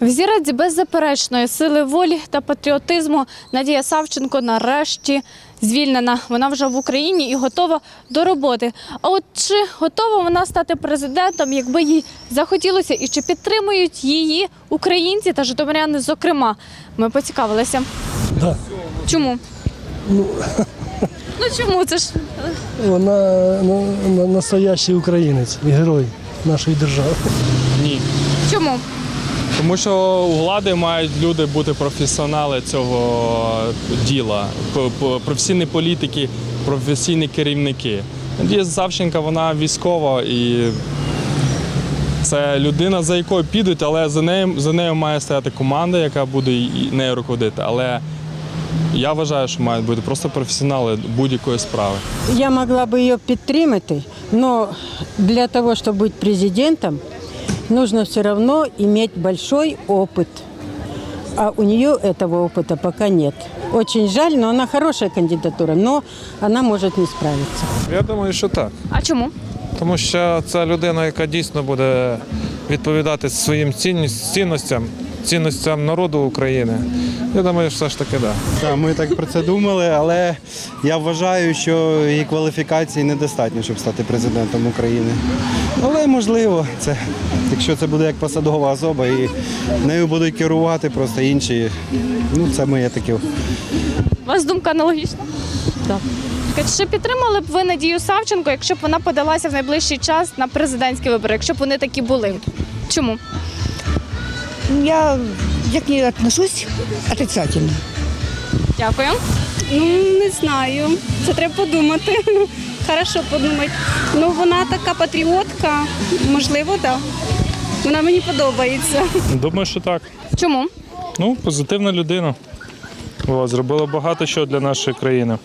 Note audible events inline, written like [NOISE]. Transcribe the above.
Взірець беззаперечної сили волі та патріотизму Надія Савченко нарешті звільнена. Вона вже в Україні і готова до роботи. А от чи готова вона стати президентом, якби їй захотілося, і чи підтримують її українці та житомиряни, зокрема? Ми поцікавилися. Да. Чому? Ну, [LAUGHS] чому це ж Вона ну, на- настоящий українець і герой нашої держави. Ні. чому? Тому що у влади мають люди бути професіонали цього діла, п- п- професійні політики, професійні керівники. Надія Савченка, вона військова і це людина, за якою підуть, але за нею, за нею має стояти команда, яка буде і- нею руководити. Але я вважаю, що мають бути просто професіонали будь-якої справи. Я могла бы ее підтримати, но для того, чтобы быть президентом, нужно все равно иметь большой опыт. А у нее этого опыта пока нет. Очень жаль, но она хорошая кандидатура, но она может не справиться. Я думаю, що так. А чому? Тому що це людина, яка дійсно буде відповідати своїм цінніс- цінностям, цінностям народу України. Я думаю, що все ж таки так. Да. Так, ми так про це думали, але я вважаю, що її кваліфікації недостатньо, щоб стати президентом України. Але можливо, це якщо це буде як посадова особа і нею будуть керувати просто інші. Ну, це моє таке. У вас думка аналогічна? Так. Чи підтримали б ви Надію Савченко, якщо б вона подалася в найближчий час на президентські вибори, якщо б вони такі були? Чому? Я як не отношусь отрицательно. Дякую. Ну, не знаю. Це треба подумати. [LAUGHS] Хорошо подумати. Ну, вона така патріотка. Можливо, так. Вона мені подобається. Думаю, що так. Чому? Ну, позитивна людина. О, зробила багато що для нашої країни.